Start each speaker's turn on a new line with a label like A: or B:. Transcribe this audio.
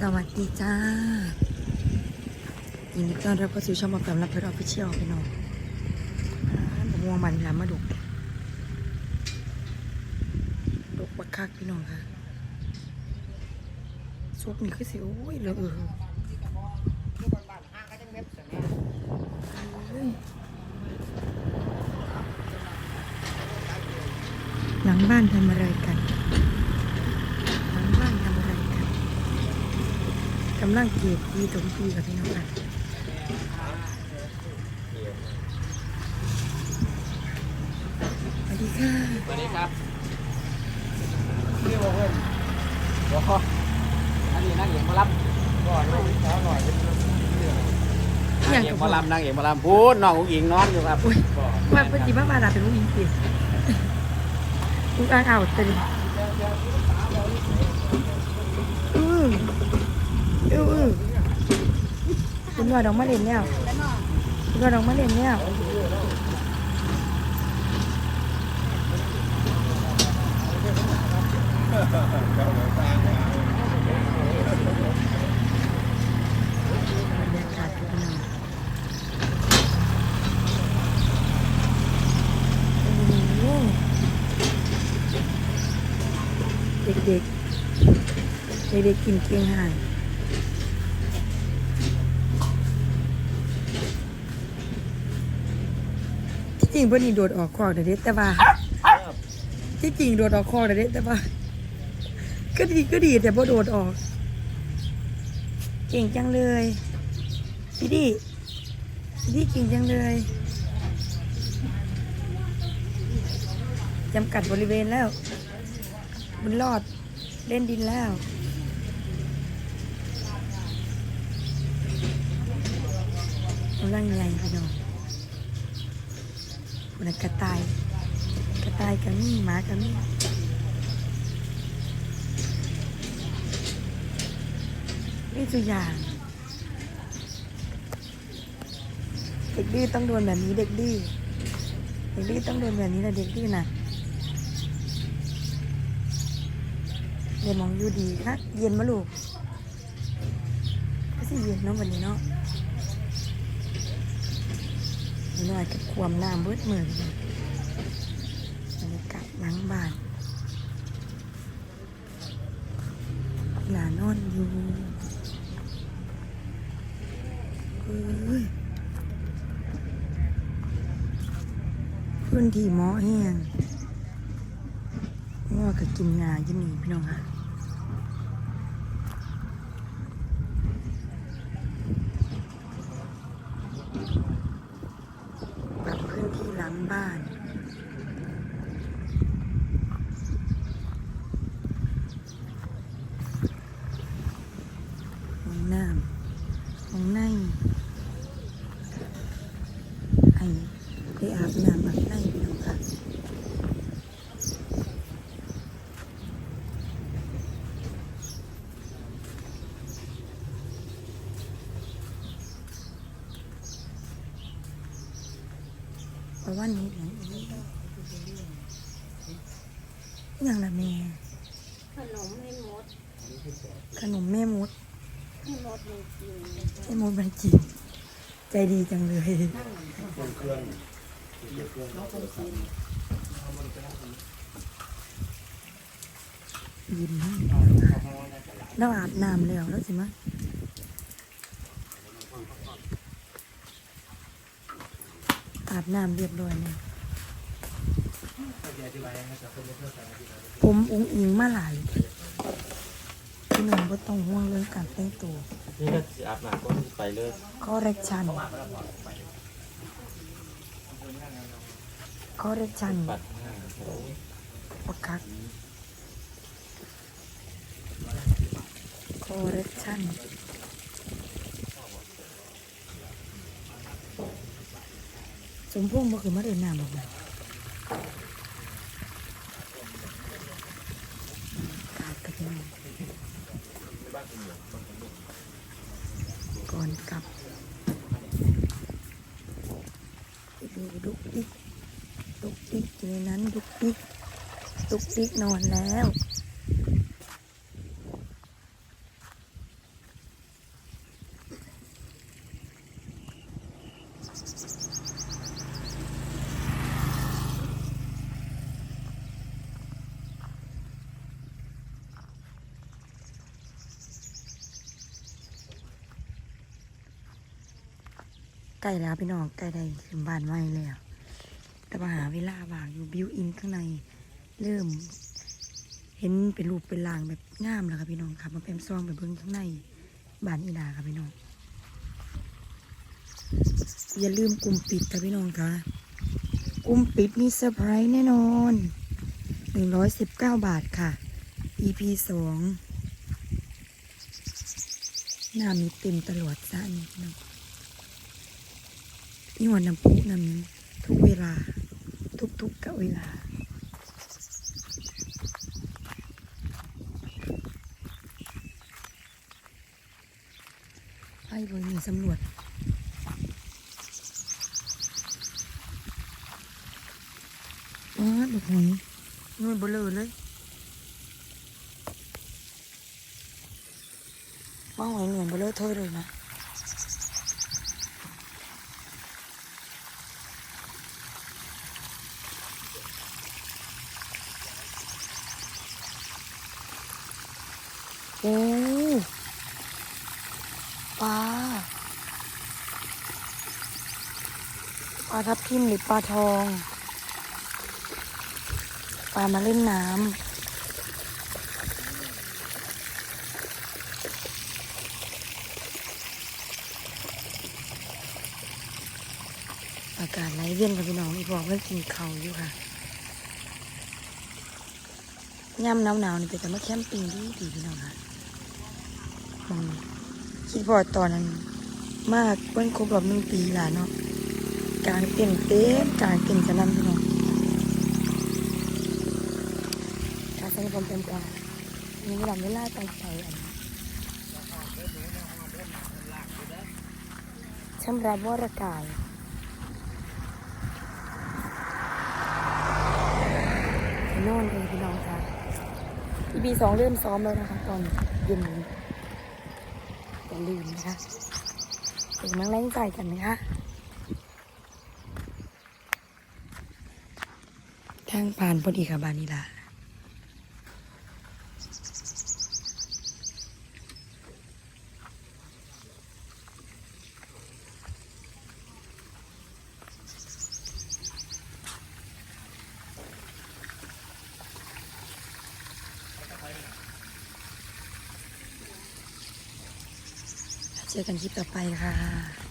A: สวัสดีจ้ายินดีต้อนรับเข้าสู่ช่องมาแปมรับเพื่อออฟฟิเชียลพี่น้องอ่าผมมัวมันลามาดุกดุกบักคักพี่น้องค่ะซุกนี่คือสิ โอ้ยเลือเออเอ้ยหลังบ้านทำอะไรกัน หลังบ้านทำอะไรกัน กำลังเก็บดีถมปีกับพี่น้องค่ะสวัสดีค่ะ
B: สวัสดีครับนี่บอกเพื่อนบอกอันนี้นั่งเอกมารับก่อนลูกสาวหน่อยเป็นเรื่อง
A: อย่าง
B: เอก
A: กับ
B: มารับนั่งเอกมารับพูดน้องอุ้งอิงนอนอยู่ครับ
A: อุ้ยว่าปฏิบัติมาดาเป็นลูกยิงเปลี่ยนลูกอ่างอ่าวเต็มอือ อืออือคุณว่าดอกมะเร็งเนี่ยคุณว่าดอกมะเร็งเนี่ยบรรยากาศพี่น้องโอ้โหเด็กๆ เด็กๆกินเกียงห่าน ริงเพื่อนนี่โดดออกคอกเด็ดแต่ว่าที่จริงโดดออกคอกเด็ดแต่ว่า ก็ดีก็ดีแต่พอโดดออก เก่งจังเลยพี่ดีพี่ดีเก่งจังเลยจำกัดบริเวณแล้วมันรอดเล่นดินแล้วกำลังใหญ่พี่น้อง คนนะกระต่าย กระต่ายกับนี่หมากับนี่นี่ตัวอย่างเด็กดื้อต้องโดนแบบนี้เด็กดื้อเด็กดื้อต้องโดนแบบนี้นะเด็กดื้อนะเดี๋ยวมองอยู่ดีครับเย็นมาลูกก็สิเย็นเนาะวันนี้เนาะ นี่หน่อยกับความน้ำเบิดมือเลยบรรยากาศหลังบ้านหลานอนอยู่เอ้ยพื้นที่หมอแห้งงัวก็กินยาอยู่นี่พี่น้องค่ะปรับพื้นที่หลัง บ้าน ห้องน้ำห้องในไอ้ไปอาบน้ำอาบในพี่น้องค่ะเพ ราะว่านี้เดี๋ยวนี้อย่างละแม่
C: ขนมให้มด
A: ขนมแม่มด
C: ให้มดมันกิน
A: ให้มดมันกินใจดีจังเลยยิ้มให้แล้วอาบน้ำแล้วแล้วสิมะ อาบน้ำเรียบร้อยเนี่ยผมอุ้งอิงมาหลายพี่หนุ่มก็ต้องห่วงเรื่องการแต่งตัว
B: นี่ก็สิอาบน้ำก็ไปเลย
A: correction correction
B: ปัด
A: ประคัก correction สมพงษ์บ่คือมาเดินน้ำหรอกนะกาดกันยังก่อนกลับดูดุกดิกดุกดิกอยู่ในนั้นดุกดิกดุกดิกนอนแล้ว ใกล้แล้วพี่น้องใกล้ได้ถึงบ้านไว้แล้วแต่มาหาเวลาว่างอยู่บิวอินข้างใน เริ่ม เห็นเป็นรูปเป็นร่างแบบงามแล้วค่ะพี่น้องค่ะมาเป็นซองไปเบิ่งข้างในบ้านอีดาค่ะพี่น้อง อย่าลืมกลุ่มปิดค่ะพี่น้องค่ะกลุ่มปิดมีเซอร์ไพรส์แน่นอนหนึ่งร้อยสิบเก้าบาทค่ะ EP สองหน้ามีเต็มตลอดซะนี่พี่น้อง นี่วันน้ำพุน้ำนี้ทุกเวลา ทุกๆกับเวลาไปเบอร์นี่สำรวจว้าดอกหอยนู่นเบลอเลยว่าหอยเหนือนเบลอเธอเลยนะ โอ้ปลาปลาทับทิมหรือปลาทองปลามาเล่นน้ำอากาศไหลเวียนกับพี่น้องอีบอกเพื่อนกินเขาอยู่ค่ะย่ำหนาวๆนี่เป็นแต่มาแคมปิ้งดีดีพี่น้องค่ะ มองคิดพอร์ดตอนนั้น มากเพิ่นครบรอบหนึ่งปีและเนาะการเต็นท์เต็มการเต็นท์จะนั่นพี่น้องการใช้ความเต็มกว่ามีเวลาเวลาไปใส่อันนี้ชำระวรกายน่นเองพี่น้องค่ะอีพีสองเริ่มซ้อมแล้วนะคะตอนเย็นนี้ อย่าลืมนะคะถึงมังแรงใจกันนะคะทางผ่านพอดีค่ะบานิลา เจอกันคลิปต่อไปค่ะ